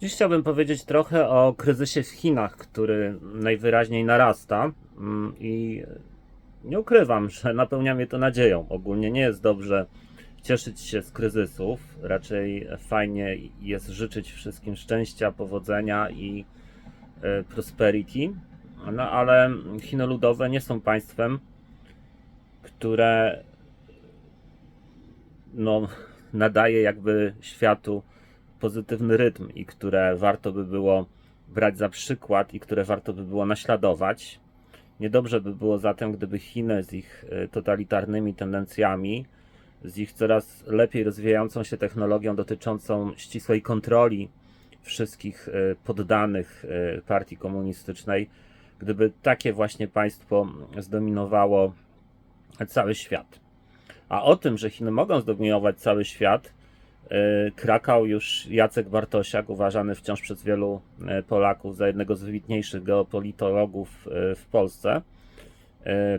Dziś chciałbym powiedzieć trochę o kryzysie w Chinach, który najwyraźniej narasta mm, i nie ukrywam, że napełnia mnie to nadzieją. Ogólnie nie jest dobrze cieszyć się z kryzysów, raczej fajnie jest życzyć wszystkim szczęścia, powodzenia i e, prosperity. No ale Chiny Ludowe nie są państwem, które no, nadaje jakby światu pozytywny rytm i które warto by było brać za przykład i które warto by było naśladować. Niedobrze by było zatem, gdyby Chiny z ich e, totalitarnymi tendencjami, z ich coraz lepiej rozwijającą się technologią dotyczącą ścisłej kontroli wszystkich e, poddanych e, partii komunistycznej, gdyby takie właśnie państwo zdominowało cały świat. A o tym, że Chiny mogą zdominować cały świat, krakał już Jacek Bartosiak, uważany wciąż przez wielu e, Polaków za jednego z wybitniejszych geopolitologów e, w Polsce.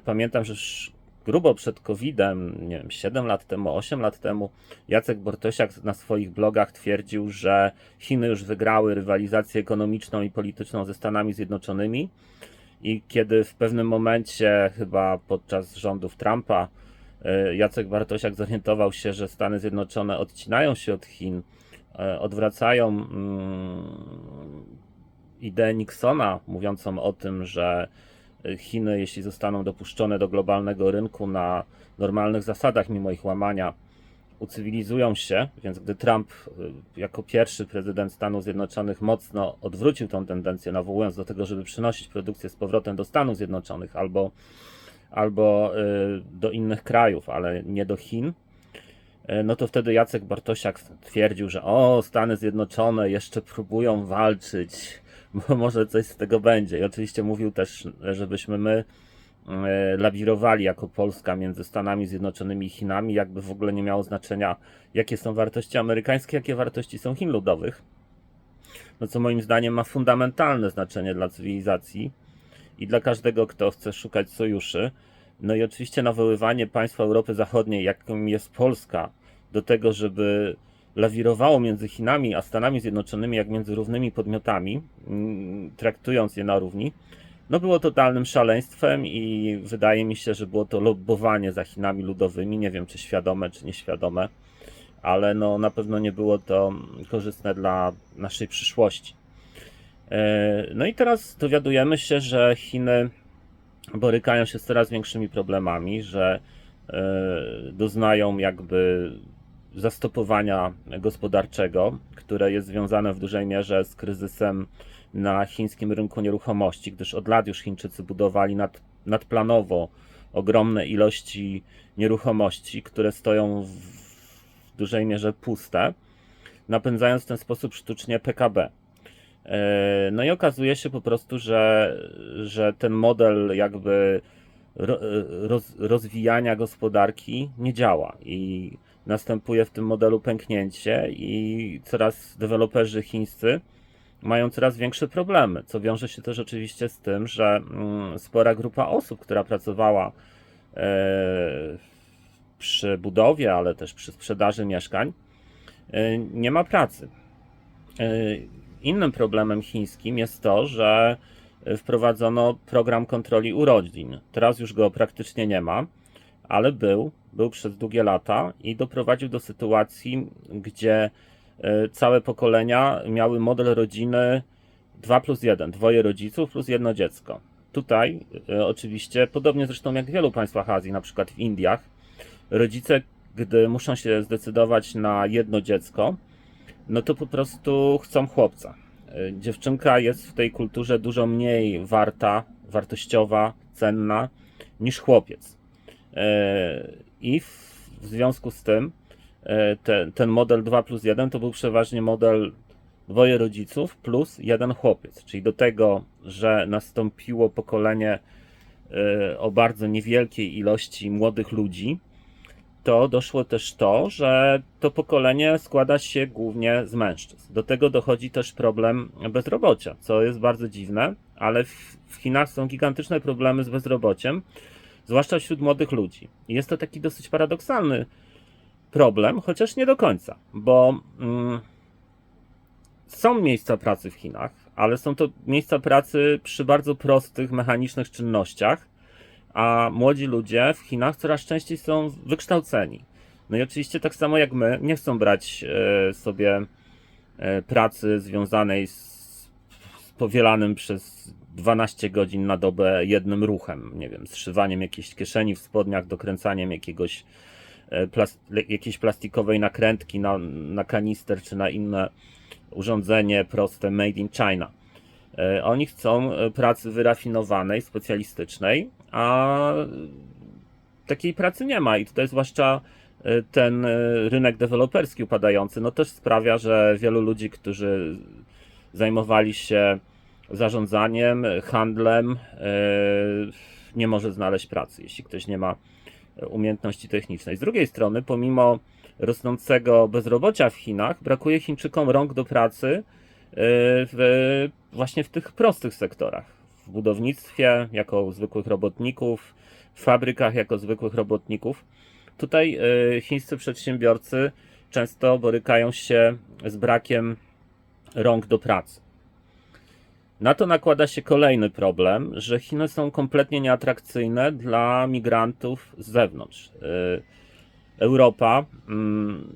Pamiętam, że już grubo przed COVID-em, nie wiem, 7 lat temu, 8 lat temu, Jacek Bartosiak na swoich blogach twierdził, że Chiny już wygrały rywalizację ekonomiczną i polityczną ze Stanami Zjednoczonymi. I kiedy w pewnym momencie, chyba podczas rządów Trumpa, E, Jacek Bartosiak zorientował się, że Stany Zjednoczone odcinają się od Chin, e, odwracają mm, ideę Nixona, mówiącą o tym, że Chiny, jeśli zostaną dopuszczone do globalnego rynku na normalnych zasadach, mimo ich łamania, ucywilizują się, więc gdy Trump e, jako pierwszy prezydent Stanów Zjednoczonych mocno odwrócił tą tendencję, nawołując do tego, żeby przynosić produkcję z powrotem do Stanów Zjednoczonych albo albo y, do innych krajów, ale nie do Chin, y, no to wtedy Jacek Bartosiak twierdził, że o, Stany Zjednoczone jeszcze próbują walczyć, bo może coś z tego będzie. I oczywiście mówił też, żebyśmy my y, lawirowali jako Polska między Stanami Zjednoczonymi i Chinami, jakby w ogóle nie miało znaczenia, jakie są wartości amerykańskie, jakie wartości są Chin ludowych. No co moim zdaniem ma fundamentalne znaczenie dla cywilizacji i dla każdego, kto chce szukać sojuszy. No i oczywiście nawoływanie państwa Europy Zachodniej, jakim jest Polska, do tego, żeby lawirowało między Chinami a Stanami Zjednoczonymi jak między równymi podmiotami, mm, traktując je na równi, no było totalnym szaleństwem i wydaje mi się, że było to lobbowanie za Chinami ludowymi. Nie wiem, czy świadome, czy nieświadome, ale no na pewno nie było to korzystne dla naszej przyszłości. E, no i teraz dowiadujemy się, że Chiny borykają się z coraz większymi problemami, że e, doznają jakby zastopowania gospodarczego, które jest związane w dużej mierze z kryzysem na chińskim rynku nieruchomości, gdyż od lat już Chińczycy budowali nad, nadplanowo ogromne ilości nieruchomości, które stoją w dużej mierze puste, napędzając w ten sposób sztucznie PKB. E, no i okazuje się po prostu, że, że ten model jakby roz, rozwijania gospodarki nie działa i następuje w tym modelu pęknięcie i coraz deweloperzy chińscy mają coraz większe problemy, co wiąże się też oczywiście z tym, że mm, spora grupa osób, która pracowała e, przy budowie, ale też przy sprzedaży mieszkań, e, nie ma pracy. Innym problemem chińskim jest to, że wprowadzono program kontroli urodzin. Teraz już go praktycznie nie ma, ale był, był przez długie lata i doprowadził do sytuacji, gdzie e, całe pokolenia miały model rodziny 2 plus 1, dwoje rodziców plus jedno dziecko. Tutaj e, oczywiście, podobnie zresztą jak w wielu państwach Azji, na przykład w Indiach, rodzice, gdy muszą się zdecydować na jedno dziecko, no to po prostu chcą chłopca. E, dziewczynka jest w tej kulturze dużo mniej warta, wartościowa, cenna niż chłopiec. E, I w związku z tym te, ten model 2 plus 1 to był przeważnie model dwoje rodziców plus jeden chłopiec. Czyli do tego, że nastąpiło pokolenie o bardzo niewielkiej ilości młodych ludzi, to doszło też to, że to pokolenie składa się głównie z mężczyzn. Do tego dochodzi też problem bezrobocia, co jest bardzo dziwne, ale w, w Chinach są gigantyczne problemy z bezrobociem, zwłaszcza wśród młodych ludzi. I jest to taki dosyć paradoksalny problem, chociaż nie do końca, bo mm, są miejsca pracy w Chinach, ale są to miejsca pracy przy bardzo prostych, mechanicznych czynnościach, a młodzi ludzie w Chinach coraz częściej są wykształceni. No i oczywiście tak samo jak my, nie chcą brać e, sobie e, pracy związanej z, powielanym przez 12 godzin na dobę jednym ruchem, nie wiem, zszywaniem jakiejś kieszeni w spodniach, dokręcaniem jakiegoś e, plas, jakiejś plastikowej nakrętki na, na kanister czy na inne urządzenie proste made in China. Oni chcą pracy wyrafinowanej, specjalistycznej, a takiej pracy nie ma i tutaj zwłaszcza e, ten e, rynek deweloperski upadający, no też sprawia, że wielu ludzi, którzy zajmowali się zarządzaniem, handlem, e, nie może znaleźć pracy, jeśli ktoś nie ma umiejętności technicznej. Z drugiej strony, pomimo rosnącego bezrobocia w Chinach, brakuje Chińczykom rąk do pracy w, właśnie w tych prostych sektorach. W budownictwie, jako zwykłych robotników, w fabrykach, jako zwykłych robotników. Tutaj e, chińscy przedsiębiorcy często borykają się z brakiem rąk do pracy. Na to nakłada się kolejny problem, że Chiny są kompletnie nieatrakcyjne dla migrantów z zewnątrz. Y, Europa mm,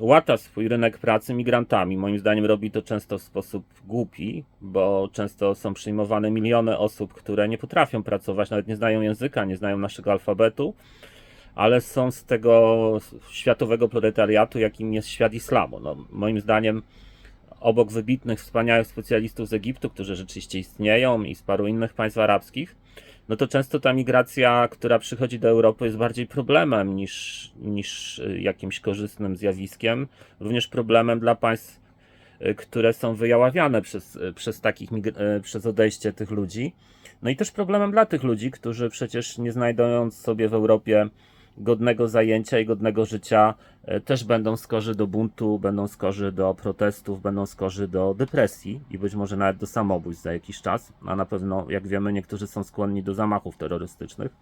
łata swój rynek pracy migrantami. Moim zdaniem robi to często w sposób głupi, bo często są przyjmowane miliony osób, które nie potrafią pracować, nawet nie znają języka, nie znają naszego alfabetu, ale są z tego światowego proletariatu, jakim jest świat islamu. No, moim zdaniem obok wybitnych, wspaniałych specjalistów z Egiptu, którzy rzeczywiście istnieją i z paru innych państw arabskich, no to często ta migracja, która przychodzi do Europy, jest bardziej problemem niż, niż y, jakimś korzystnym zjawiskiem. Również problemem dla państw, y, które są wyjaławiane przez, y, przez, takich, przez odejście tych ludzi. No i też problemem dla tych ludzi, którzy przecież nie znajdując sobie w Europie godnego zajęcia i godnego życia, e, też będą skorzy do buntu, będą skorzy do protestów, będą skorzy do depresji i być może nawet do samobójstw za jakiś czas, a na pewno, jak wiemy, niektórzy są skłonni do zamachów terrorystycznych.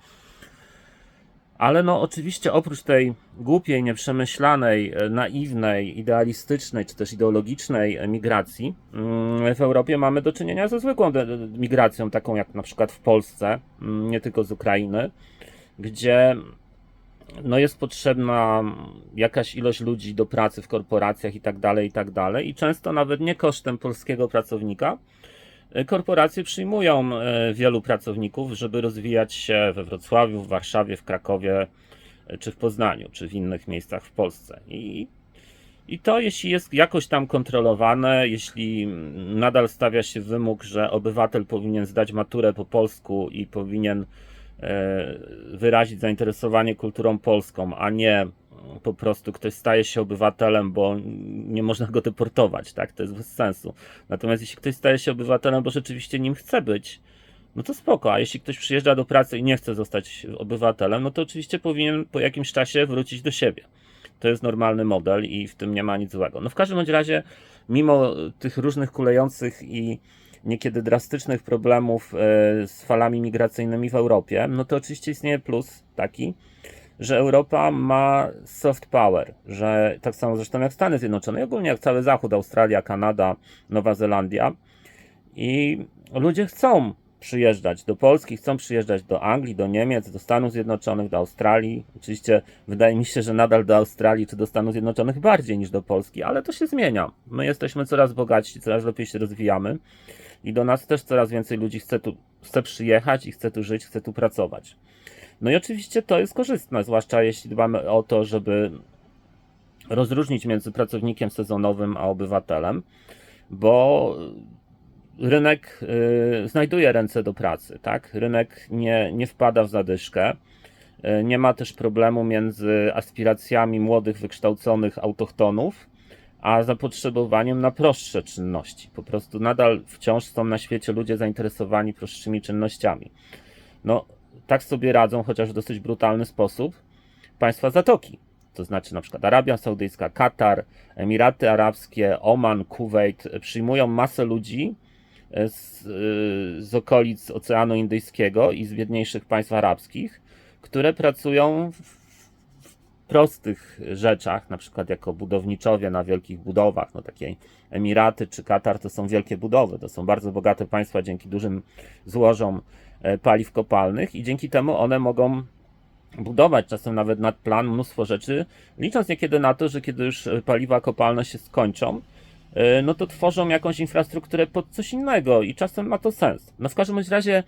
Ale no oczywiście oprócz tej głupiej, nieprzemyślanej, e, naiwnej, idealistycznej czy też ideologicznej migracji, mm, w Europie mamy do czynienia ze zwykłą migracją, taką jak na przykład w Polsce, mm, nie tylko z Ukrainy, gdzie no jest potrzebna jakaś ilość ludzi do pracy w korporacjach i tak dalej, i tak dalej. I często nawet nie kosztem polskiego pracownika. Korporacje przyjmują e, wielu pracowników, żeby rozwijać się we Wrocławiu, w Warszawie, w Krakowie, e, czy w Poznaniu, czy w innych miejscach w Polsce. I, i to, jeśli jest jakoś tam kontrolowane, jeśli nadal stawia się wymóg, że obywatel powinien zdać maturę po polsku i powinien wyrazić zainteresowanie kulturą polską, a nie po prostu ktoś staje się obywatelem, bo nie można go deportować, tak? To jest bez sensu. Natomiast jeśli ktoś staje się obywatelem, bo rzeczywiście nim chce być, no to spoko, a jeśli ktoś przyjeżdża do pracy i nie chce zostać obywatelem, no to oczywiście powinien po jakimś czasie wrócić do siebie. To jest normalny model i w tym nie ma nic złego. No w każdym razie, mimo tych różnych kulejących i niekiedy drastycznych problemów e, z falami migracyjnymi w Europie, no to oczywiście istnieje plus taki, że Europa ma soft power, że tak samo zresztą jak Stany Zjednoczone, ogólnie jak cały Zachód, Australia, Kanada, Nowa Zelandia. I ludzie chcą przyjeżdżać do Polski, chcą przyjeżdżać do Anglii, do Niemiec, do Stanów Zjednoczonych, do Australii. Oczywiście wydaje mi się, że nadal do Australii czy do Stanów Zjednoczonych bardziej niż do Polski, ale to się zmienia. My jesteśmy coraz bogatsi, coraz lepiej się rozwijamy i do nas też coraz więcej ludzi chce tu chce przyjechać i chce tu żyć, chce tu pracować. No i oczywiście to jest korzystne, zwłaszcza jeśli dbamy o to, żeby rozróżnić między pracownikiem sezonowym a obywatelem, bo rynek y, znajduje ręce do pracy, tak? Rynek nie, nie wpada w zadyszkę. Y, Nie ma też problemu między aspiracjami młodych, wykształconych autochtonów, a zapotrzebowaniem na prostsze czynności. Po prostu nadal wciąż są na świecie ludzie zainteresowani prostszymi czynnościami. No, tak sobie radzą, chociaż w dosyć brutalny sposób, państwa Zatoki. To znaczy na przykład Arabia Saudyjska, Katar, Emiraty Arabskie, Oman, Kuwait przyjmują masę ludzi z, y, z okolic Oceanu Indyjskiego i z biedniejszych państw arabskich, które pracują w, prostych rzeczach, na przykład jako budowniczowie na wielkich budowach, no takie Emiraty czy Katar to są wielkie budowy, to są bardzo bogate państwa dzięki dużym złożom e, paliw kopalnych i dzięki temu one mogą budować czasem nawet nad plan mnóstwo rzeczy, licząc niekiedy na to, że kiedy już e, paliwa kopalne się skończą, e, no to tworzą jakąś infrastrukturę pod coś innego i czasem ma to sens. No w każdym razie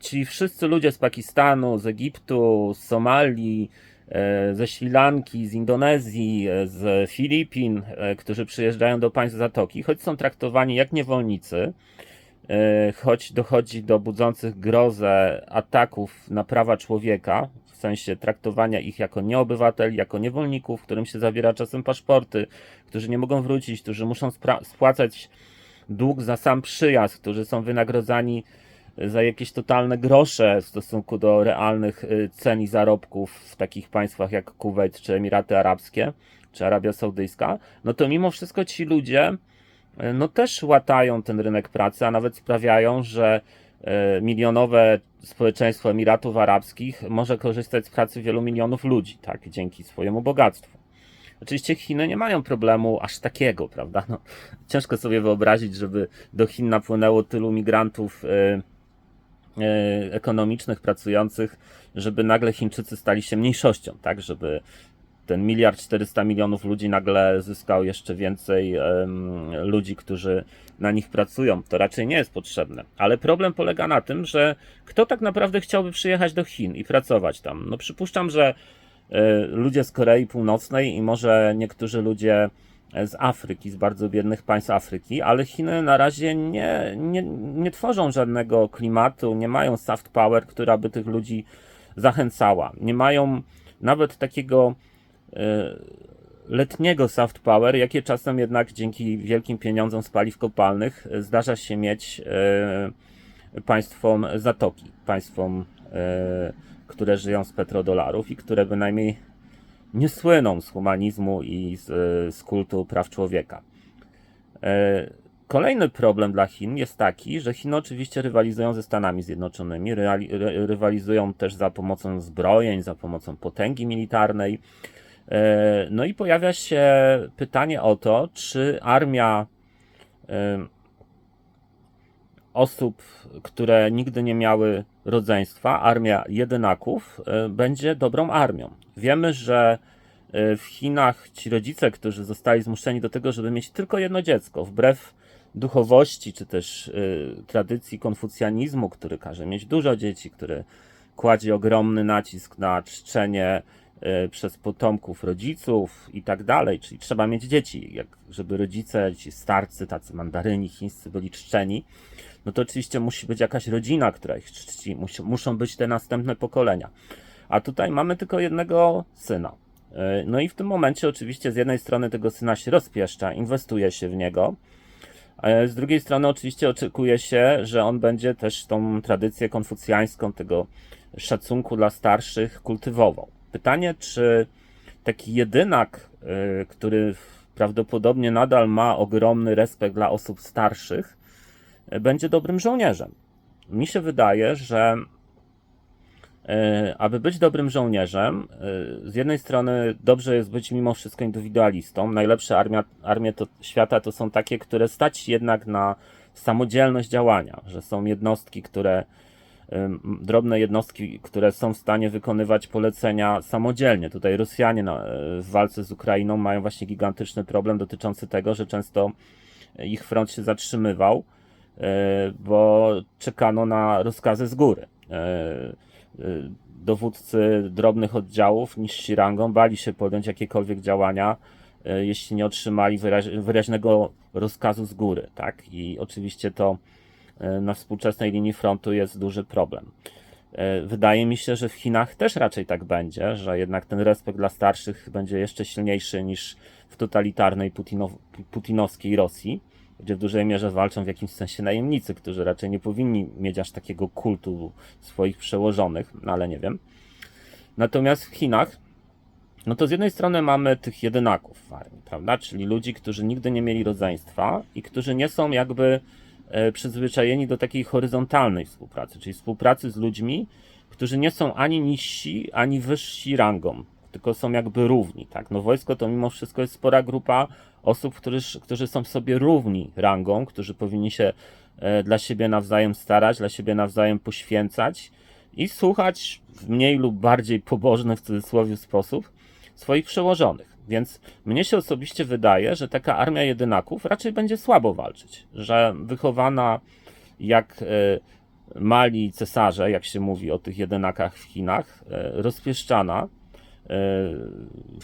ci wszyscy ludzie z Pakistanu, z Egiptu, z Somalii, e, ze Sri Lanki, z Indonezji, e, z Filipin, e, którzy przyjeżdżają do państw Zatoki, choć są traktowani jak niewolnicy, e, choć dochodzi do budzących grozę ataków na prawa człowieka, sensie traktowania ich jako nieobywateli, jako niewolników, którym się zabiera czasem paszporty, którzy nie mogą wrócić, którzy muszą spłacać dług za sam przyjazd, którzy są wynagrodzani za jakieś totalne grosze w stosunku do realnych y, cen i zarobków w takich państwach jak Kuwait czy Emiraty Arabskie czy Arabia Saudyjska, no to mimo wszystko ci ludzie y, no też łatają ten rynek pracy, a nawet sprawiają, że milionowe społeczeństwo Emiratów Arabskich może korzystać z pracy wielu milionów ludzi, tak, dzięki swojemu bogactwu. Oczywiście Chiny nie mają problemu aż takiego, prawda? No, ciężko sobie wyobrazić, żeby do Chin napłynęło tylu migrantów y, y, ekonomicznych, pracujących, żeby nagle Chińczycy stali się mniejszością, tak? Żeby ten miliard 400 milionów ludzi nagle zyskał jeszcze więcej em, ludzi, którzy na nich pracują. To raczej nie jest potrzebne. Ale problem polega na tym, że kto tak naprawdę chciałby przyjechać do Chin i pracować tam? No przypuszczam, że e, ludzie z Korei Północnej i może niektórzy ludzie z Afryki, z bardzo biednych państw Afryki, ale Chiny na razie nie, nie, nie tworzą żadnego klimatu, nie mają soft power, która by tych ludzi zachęcała. Nie mają nawet takiego e, letniego soft power, jakie czasem jednak dzięki wielkim pieniądzom z paliw kopalnych e, zdarza się mieć e, państwom Zatoki, państwom, e, które żyją z petrodolarów i które bynajmniej nie słyną z humanizmu i z, e, z kultu praw człowieka. E, Kolejny problem dla Chin jest taki, że Chiny oczywiście rywalizują ze Stanami Zjednoczonymi, rywalizują też za pomocą zbrojeń, za pomocą potęgi militarnej. E, No i pojawia się pytanie o to, czy armia e, osób, które nigdy nie miały rodzeństwa, armia jedynaków, e, będzie dobrą armią. Wiemy, że w Chinach ci rodzice, którzy zostali zmuszeni do tego, żeby mieć tylko jedno dziecko, wbrew duchowości czy też tradycji konfucjanizmu, który każe mieć dużo dzieci, który kładzie ogromny nacisk na czczenie przez potomków rodziców i tak dalej, czyli trzeba mieć dzieci, jak żeby rodzice, ci starcy, tacy mandaryni chińscy byli czczeni, no to oczywiście musi być jakaś rodzina, która ich czci, musi, muszą być te następne pokolenia. A tutaj mamy tylko jednego syna. Y, No i w tym momencie oczywiście z jednej strony tego syna się rozpieszcza, inwestuje się w niego, E, Z drugiej strony, oczywiście, oczekuje się, że on będzie też tą tradycję konfucjańską, tego szacunku dla starszych, kultywował. Pytanie, czy taki jedynak, y, który prawdopodobnie nadal ma ogromny respekt dla osób starszych, y, będzie dobrym żołnierzem. Mi się wydaje, że y, aby być dobrym żołnierzem, z jednej strony dobrze jest być mimo wszystko indywidualistą. Najlepsze armia, armie to, świata to są takie, które stać jednak na samodzielność działania, że są jednostki, które drobne jednostki, które są w stanie wykonywać polecenia samodzielnie. Tutaj Rosjanie na, w walce z Ukrainą mają właśnie gigantyczny problem dotyczący tego, że często ich front się zatrzymywał, y, bo czekano na rozkazy z góry. Y, Dowódcy drobnych oddziałów, niżsi rangą, bali się podjąć jakiekolwiek działania, jeśli nie otrzymali wyraź, wyraźnego rozkazu z góry, tak? I oczywiście to na współczesnej linii frontu jest duży problem. Y, Wydaje mi się, że w Chinach też raczej tak będzie, że jednak ten respekt dla starszych będzie jeszcze silniejszy niż w totalitarnej putinow putinowskiej Rosji, gdzie w dużej mierze walczą w jakimś sensie najemnicy, którzy raczej nie powinni mieć aż takiego kultu swoich przełożonych, no ale nie wiem. Natomiast w Chinach, no to z jednej strony mamy tych jedynaków w armii, prawda? Czyli ludzi, którzy nigdy nie mieli rodzeństwa i którzy nie są jakby e, przyzwyczajeni do takiej horyzontalnej współpracy, czyli współpracy z ludźmi, którzy nie są ani niżsi, ani wyżsi rangą, tylko są jakby równi, tak? No wojsko to mimo wszystko jest spora grupa osób, którzy, którzy są sobie równi rangą, którzy powinni się e, dla siebie nawzajem starać, dla siebie nawzajem poświęcać i słuchać w mniej lub bardziej pobożny w cudzysłowie sposób swoich przełożonych. Więc mnie się osobiście wydaje, że taka armia jedynaków raczej będzie słabo walczyć, że wychowana jak e, mali cesarze, jak się mówi o tych jedynakach w Chinach, e, rozpieszczana. E,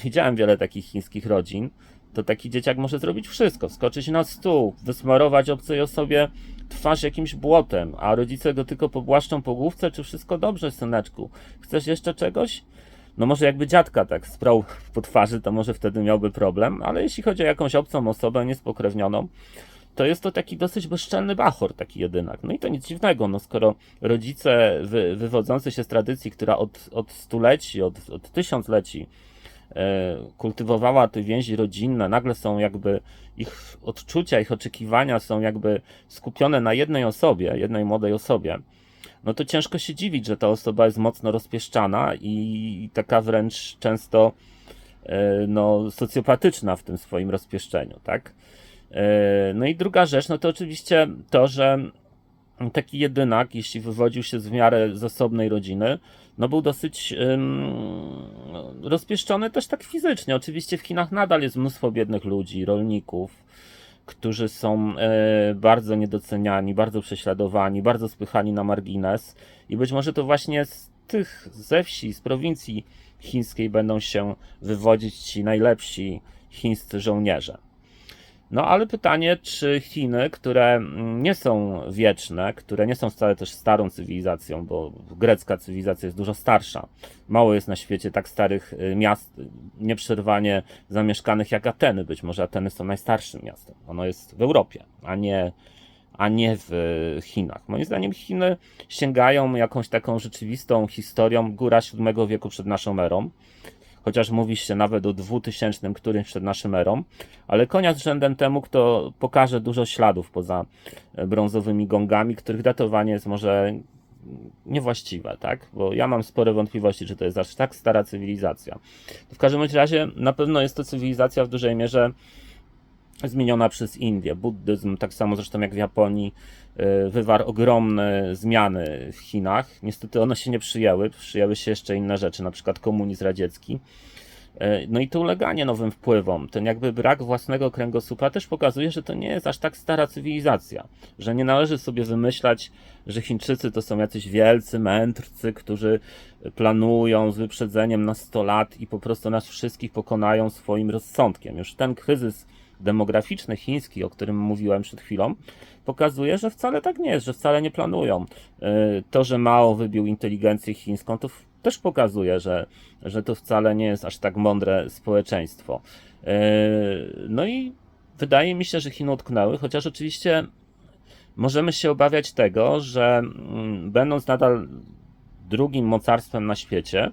widziałem wiele takich chińskich rodzin. To taki dzieciak może zrobić wszystko: skoczyć na stół, wysmarować obcej osobie twarz jakimś błotem, a rodzice go tylko pobłaszczą po główce, czy wszystko dobrze, syneczku? Chcesz jeszcze czegoś? No może jakby dziadka tak sprał po twarzy, to może wtedy miałby problem, ale jeśli chodzi o jakąś obcą osobę niespokrewnioną, to jest to taki dosyć bezczelny bachor, taki jedynak. No i to nic dziwnego, no skoro rodzice wy, wywodzący się z tradycji, która od, od stuleci, od, od tysiącleci e, kultywowała te więzi rodzinne, nagle są jakby ich odczucia, ich oczekiwania są jakby skupione na jednej osobie, jednej młodej osobie, no to ciężko się dziwić, że ta osoba jest mocno rozpieszczana i taka wręcz często e, no, socjopatyczna w tym swoim rozpieszczeniu, tak? E, no i druga rzecz, no to oczywiście to, że taki jedynak, jeśli wywodził się z w miarę zasobnej rodziny, no był dosyć rozpieszczony też tak fizycznie. Oczywiście w Chinach nadal jest mnóstwo biednych ludzi, rolników, którzy są e, bardzo niedoceniani, bardzo prześladowani, bardzo spychani na margines i być może to właśnie z tych ze wsi, z prowincji chińskiej będą się wywodzić ci najlepsi chińscy żołnierze. No ale pytanie, czy Chiny, które mm, nie są wieczne, które nie są wcale też starą cywilizacją, bo grecka cywilizacja jest dużo starsza. Mało jest na świecie tak starych y, miast nieprzerwanie zamieszkanych jak Ateny. Być może Ateny są najstarszym miastem. Ono jest w Europie, a nie, a nie w y, Chinach. Moim zdaniem Chiny sięgają jakąś taką rzeczywistą historią góra VII wieku przed naszą erą chociaż mówi się nawet o 2000 którymś przed naszym erą, ale konia z rzędem temu, kto pokaże dużo śladów poza e, brązowymi gongami, których datowanie jest może niewłaściwe, tak? Bo ja mam spore wątpliwości, czy to jest aż tak stara cywilizacja. W każdym razie na pewno jest to cywilizacja w dużej mierze zmieniona przez Indię. Buddyzm, tak samo zresztą jak w Japonii, wywarł ogromne zmiany w Chinach. Niestety one się nie przyjęły, przyjęły się jeszcze inne rzeczy, na przykład komunizm radziecki. E, no i to uleganie nowym wpływom, ten jakby brak własnego kręgosłupa też pokazuje, że to nie jest aż tak stara cywilizacja, że nie należy sobie wymyślać, że Chińczycy to są jacyś wielcy mędrcy, którzy planują z wyprzedzeniem na 100 lat i po prostu nas wszystkich pokonają swoim rozsądkiem. Już ten kryzys demograficzny chiński, o którym mówiłem przed chwilą, pokazuje, że wcale tak nie jest, że wcale nie planują. Y, to, że Mao wybił inteligencję chińską, to też pokazuje, że, że to wcale nie jest aż tak mądre społeczeństwo. Y, no i wydaje mi się, że Chiny utknęły, chociaż oczywiście możemy się obawiać tego, że mm, będąc nadal drugim mocarstwem na świecie,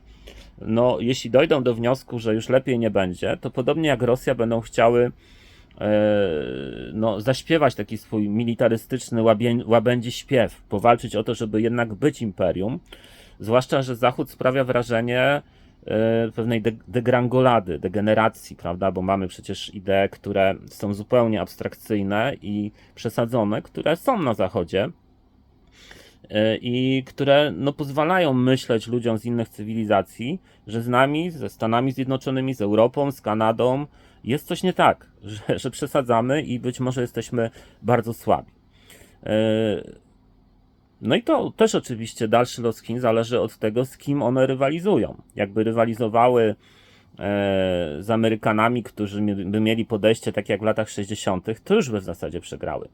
no, jeśli dojdą do wniosku, że już lepiej nie będzie, to podobnie jak Rosja będą chciały no, zaśpiewać taki swój militarystyczny łabędzi śpiew, powalczyć o to, żeby jednak być imperium. Zwłaszcza, że Zachód sprawia wrażenie e, pewnej de degrangolady, degeneracji, prawda? Bo mamy przecież idee, które są zupełnie abstrakcyjne i przesadzone, które są na Zachodzie e, i które no, pozwalają myśleć ludziom z innych cywilizacji, że z nami, ze Stanami Zjednoczonymi, z Europą, z Kanadą, jest coś nie tak, że, że przesadzamy i być może jesteśmy bardzo słabi. E, no i to też oczywiście dalszy los Chin zależy od tego, z kim one rywalizują. Jakby rywalizowały e, z Amerykanami, którzy by mieli podejście takie jak w latach 60., to już by w zasadzie przegrały.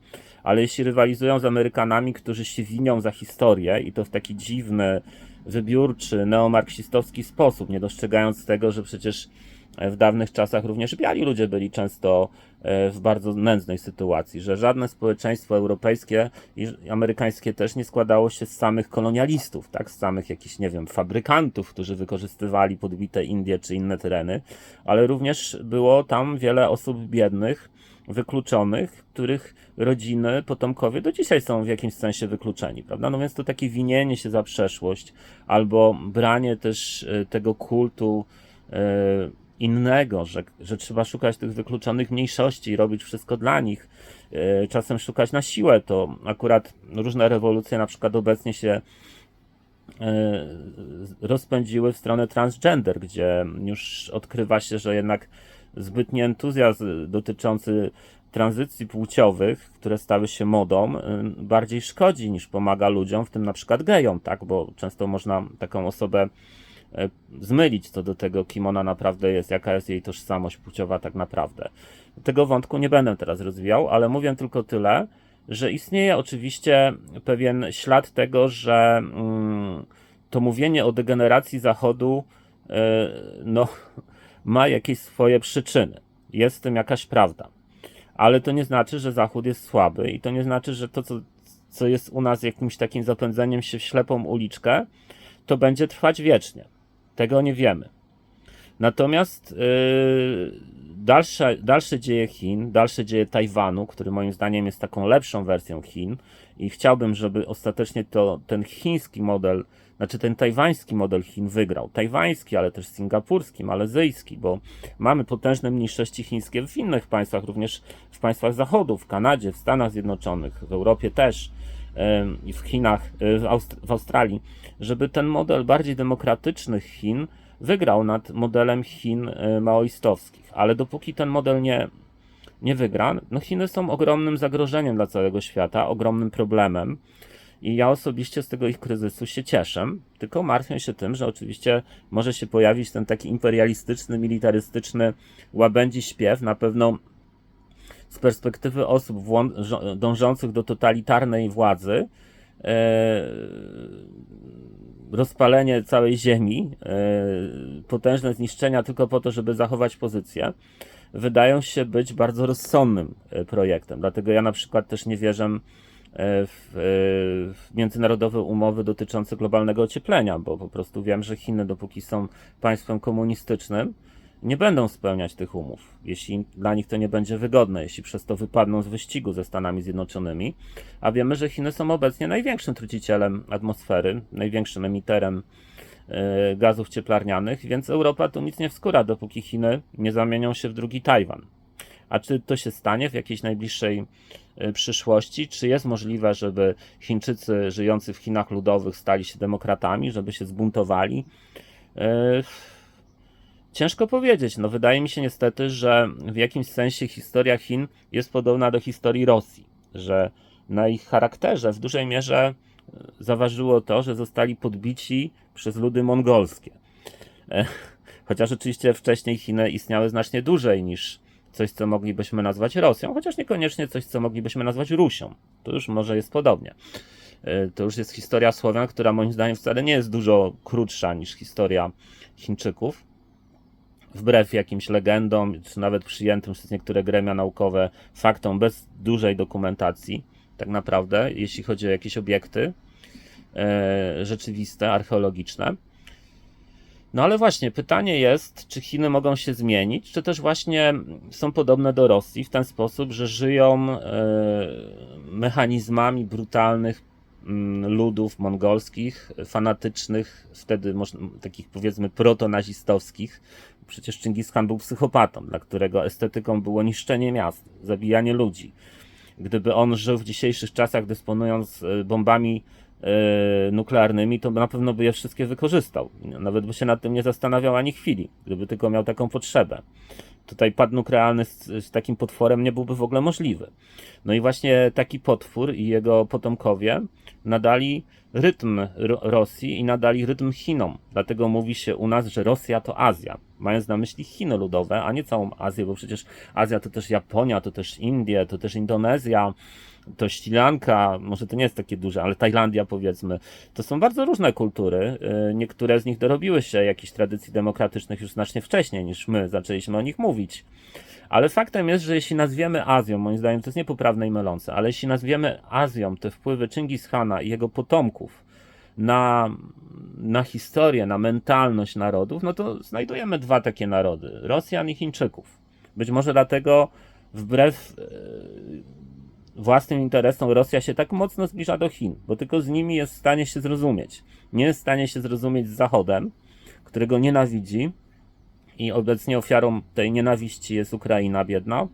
Ale jeśli rywalizują z Amerykanami, którzy się winią za historię i to w taki dziwny, wybiórczy, neomarksistowski sposób, nie dostrzegając tego, że przecież w dawnych czasach również biali ludzie byli często e, w bardzo nędznej sytuacji, że żadne społeczeństwo europejskie i amerykańskie też nie składało się z samych kolonialistów, tak, z samych jakichś, nie wiem, fabrykantów, którzy wykorzystywali podbite Indie czy inne tereny, ale również było tam wiele osób biednych, wykluczonych, których rodziny, potomkowie do dzisiaj są w jakimś sensie wykluczeni, prawda? No więc to takie winienie się za przeszłość albo branie też e, tego kultu innego, że, że trzeba szukać tych wykluczonych mniejszości i robić wszystko dla nich. E, czasem szukać na siłę. To akurat różne rewolucje, na przykład obecnie się e, rozpędziły w stronę transgender, gdzie już odkrywa się, że jednak zbytni entuzjazm dotyczący tranzycji płciowych, które stały się modą, bardziej szkodzi niż pomaga ludziom, w tym na przykład gejom, tak? Bo często można taką osobę e, zmylić co do tego, kim ona naprawdę jest, jaka jest jej tożsamość płciowa tak naprawdę. Tego wątku nie będę teraz rozwijał, ale mówię tylko tyle, że istnieje oczywiście pewien ślad tego, że mm, to mówienie o degeneracji Zachodu yy, no, ma jakieś swoje przyczyny. Jest w tym jakaś prawda. Ale to nie znaczy, że Zachód jest słaby i to nie znaczy, że to, co, co jest u nas jakimś takim zapędzeniem się w ślepą uliczkę, to będzie trwać wiecznie. Tego nie wiemy. Natomiast yy, dalsze, dalsze dzieje Chin, dalsze dzieje Tajwanu, który moim zdaniem jest taką lepszą wersją Chin i chciałbym, żeby ostatecznie to ten chiński model, znaczy ten tajwański model Chin wygrał. Tajwański, ale też singapurski, malezyjski, bo mamy potężne mniejszości chińskie w innych państwach, również w państwach zachodu, w Kanadzie, w Stanach Zjednoczonych, w Europie też w Chinach, y, w, Aust w Australii, żeby ten model bardziej demokratycznych Chin wygrał nad modelem Chin y, maoistowskich. Ale dopóki ten model nie, nie wygra, no Chiny są ogromnym zagrożeniem dla całego świata, ogromnym problemem. I ja osobiście z tego ich kryzysu się cieszę, tylko martwię się tym, że oczywiście może się pojawić ten taki imperialistyczny, militarystyczny łabędzi śpiew. Na pewno z perspektywy osób dążących do totalitarnej władzy, e, rozpalenie całej Ziemi, e, potężne zniszczenia tylko po to, żeby zachować pozycję, wydają się być bardzo rozsądnym e, projektem. Dlatego ja na przykład też nie wierzę w, w międzynarodowe umowy dotyczące globalnego ocieplenia, bo po prostu wiem, że Chiny, dopóki są państwem komunistycznym, nie będą spełniać tych umów, jeśli dla nich to nie będzie wygodne, jeśli przez to wypadną z wyścigu ze Stanami Zjednoczonymi. A wiemy, że Chiny są obecnie największym trucicielem atmosfery, największym emiterem e, gazów cieplarnianych, więc Europa tu nic nie wskóra, dopóki Chiny nie zamienią się w drugi Tajwan. A czy to się stanie w jakiejś najbliższej e, przyszłości? Czy jest możliwe, żeby Chińczycy żyjący w Chinach ludowych stali się demokratami, żeby się zbuntowali? E, Ciężko powiedzieć. No, wydaje mi się niestety, że w jakimś sensie historia Chin jest podobna do historii Rosji, że na ich charakterze w dużej mierze e, zaważyło to, że zostali podbici przez ludy mongolskie. E, chociaż oczywiście wcześniej Chiny istniały znacznie dłużej niż coś, co moglibyśmy nazwać Rosją, chociaż niekoniecznie coś, co moglibyśmy nazwać Rusią. To już może jest podobnie. E, to już jest historia Słowian, która moim zdaniem wcale nie jest dużo krótsza niż historia Chińczyków wbrew jakimś legendom, czy nawet przyjętym przez niektóre gremia naukowe faktom bez dużej dokumentacji, tak naprawdę, jeśli chodzi o jakieś obiekty e, rzeczywiste, archeologiczne. No ale właśnie, pytanie jest, czy Chiny mogą się zmienić, czy też właśnie są podobne do Rosji w ten sposób, że żyją e, mechanizmami brutalnych mm, ludów mongolskich, fanatycznych, wtedy takich powiedzmy protonazistowskich, Przecież Chingis Khan był psychopatą, dla którego estetyką było niszczenie miast, zabijanie ludzi. Gdyby on żył w dzisiejszych czasach, dysponując e, bombami e, nuklearnymi, to na pewno by je wszystkie wykorzystał. Nawet by się nad tym nie zastanawiał ani chwili, gdyby tylko miał taką potrzebę. Tutaj pad nuklearny z, z, takim potworem nie byłby w ogóle możliwy. No i właśnie taki potwór i jego potomkowie nadali rytm Rosji i nadali rytm Chinom. Dlatego mówi się u nas, że Rosja to Azja, mając na myśli Chiny ludowe, a nie całą Azję, bo przecież Azja to też Japonia, to też Indie, to też Indonezja, to Sri Lanka, może to nie jest takie duże, ale Tajlandia powiedzmy. To są bardzo różne kultury. Y, niektóre z nich dorobiły się jakichś tradycji demokratycznych już znacznie wcześniej niż my zaczęliśmy o nich mówić. Ale faktem jest, że jeśli nazwiemy Azją, moim zdaniem to jest niepoprawne i mylące, ale jeśli nazwiemy Azją te wpływy Chingis Khana i jego potomków na, na historię, na mentalność narodów, no to znajdujemy dwa takie narody: Rosjan i Chińczyków. Być może dlatego wbrew e, własnym interesom Rosja się tak mocno zbliża do Chin, bo tylko z nimi jest w stanie się zrozumieć. Nie jest w stanie się zrozumieć z Zachodem, którego nienawidzi, I obecnie ofiarą tej nienawiści jest Ukraina biedna.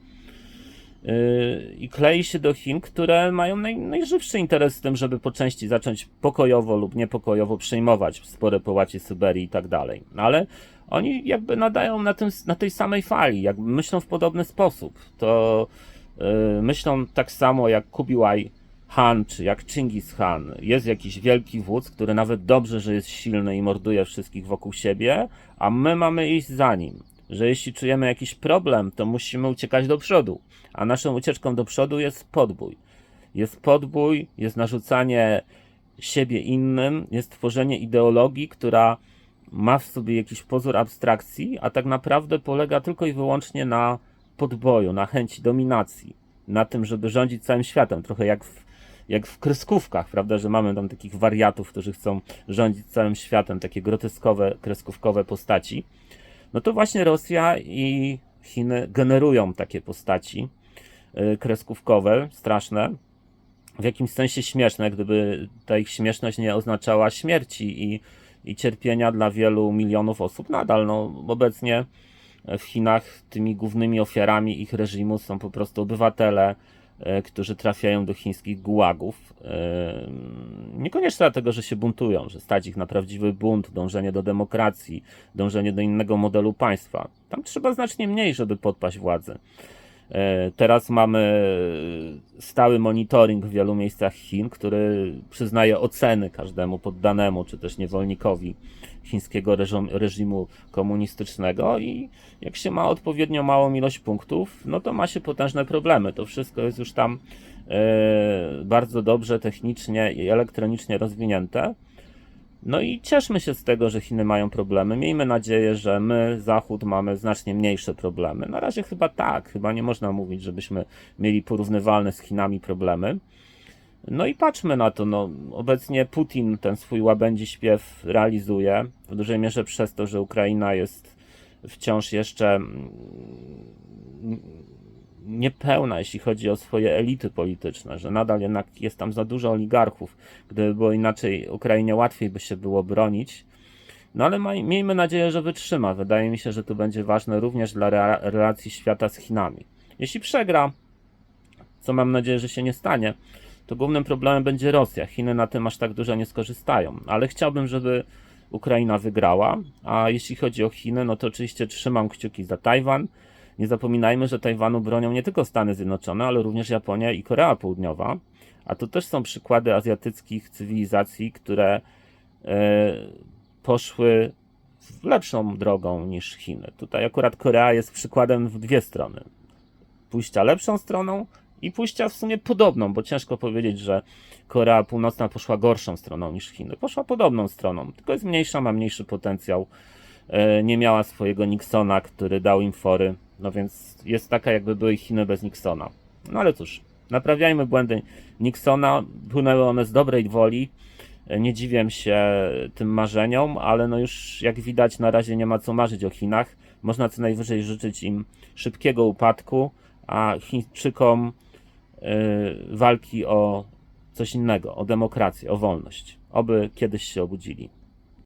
Yy, I klei się do Chin, które mają naj, najżywszy interes w tym, żeby po części zacząć pokojowo lub niepokojowo przejmować spore połacie Syberii i tak dalej. No Ale oni jakby nadają na, tym, na tej samej fali, jakby myślą w podobny sposób. To yy, myślą tak samo jak Kubiłaj Han, czy jak Chingis Khan. Jest jakiś wielki wódz, który nawet dobrze, że jest silny i morduje wszystkich wokół siebie, a my mamy iść za nim. Że jeśli czujemy jakiś problem, to musimy uciekać do przodu. A naszą ucieczką do przodu jest podbój. Jest podbój, jest narzucanie siebie innym, jest tworzenie ideologii, która ma w sobie jakiś pozór abstrakcji, a tak naprawdę polega tylko i wyłącznie na podboju, na chęci dominacji, na tym, żeby rządzić całym światem. Trochę jak w, jak w kreskówkach, prawda, że mamy tam takich wariatów, którzy chcą rządzić całym światem, takie groteskowe, kreskówkowe postaci. No to właśnie Rosja i Chiny generują takie postaci y, kreskówkowe, straszne, w jakimś sensie śmieszne, gdyby ta ich śmieszność nie oznaczała śmierci i, i cierpienia dla wielu milionów osób. Nadal, no, obecnie w Chinach tymi głównymi ofiarami ich reżimu są po prostu obywatele, którzy trafiają do chińskich gułagów. E, Niekoniecznie dlatego, że się buntują, że stać ich na prawdziwy bunt, dążenie do demokracji, dążenie do innego modelu państwa. Tam trzeba znacznie mniej, żeby podpaść władzy. E, Teraz mamy stały monitoring w wielu miejscach Chin, który przyznaje oceny każdemu poddanemu, czy też niewolnikowi chińskiego reżim, reżimu komunistycznego i jak się ma odpowiednio małą ilość punktów, no to ma się potężne problemy. To wszystko jest już tam e, bardzo dobrze technicznie i elektronicznie rozwinięte. No i cieszmy się z tego, że Chiny mają problemy. Miejmy nadzieję, że my, Zachód, mamy znacznie mniejsze problemy. Na razie chyba tak, chyba nie można mówić, żebyśmy mieli porównywalne z Chinami problemy. No i patrzmy na to. No, obecnie Putin ten swój łabędzi śpiew realizuje w dużej mierze przez to, że Ukraina jest wciąż jeszcze mm, niepełna, jeśli chodzi o swoje elity polityczne, że nadal jednak jest tam za dużo oligarchów. Gdyby było inaczej, Ukrainie łatwiej by się było bronić. No ale miejmy nadzieję, że wytrzyma. Wydaje mi się, że to będzie ważne również dla relacji świata z Chinami. Jeśli przegra, co mam nadzieję, że się nie stanie, to głównym problemem będzie Rosja. Chiny na tym aż tak dużo nie skorzystają, ale chciałbym, żeby Ukraina wygrała. A jeśli chodzi o Chiny, no to oczywiście trzymam kciuki za Tajwan. Nie zapominajmy, że Tajwanu bronią nie tylko Stany Zjednoczone, ale również Japonia i Korea Południowa. A to też są przykłady azjatyckich cywilizacji, które e, poszły lepszą drogą niż Chiny. Tutaj akurat Korea jest przykładem w dwie strony. Pójścia lepszą stroną i pójścia w sumie podobną, bo ciężko powiedzieć, że Korea Północna poszła gorszą stroną niż Chiny. Poszła podobną stroną, tylko jest mniejsza, ma mniejszy potencjał. E, Nie miała swojego Nixona, który dał im fory. No więc jest taka, jakby były Chiny bez Nixona. No ale cóż, naprawiajmy błędy Nixona. Płynęły one z dobrej woli. E, Nie dziwię się tym marzeniom, ale no już jak widać na razie nie ma co marzyć o Chinach. Można co najwyżej życzyć im szybkiego upadku, a Chińczykom walki o coś innego, o demokrację, o wolność. Oby kiedyś się obudzili.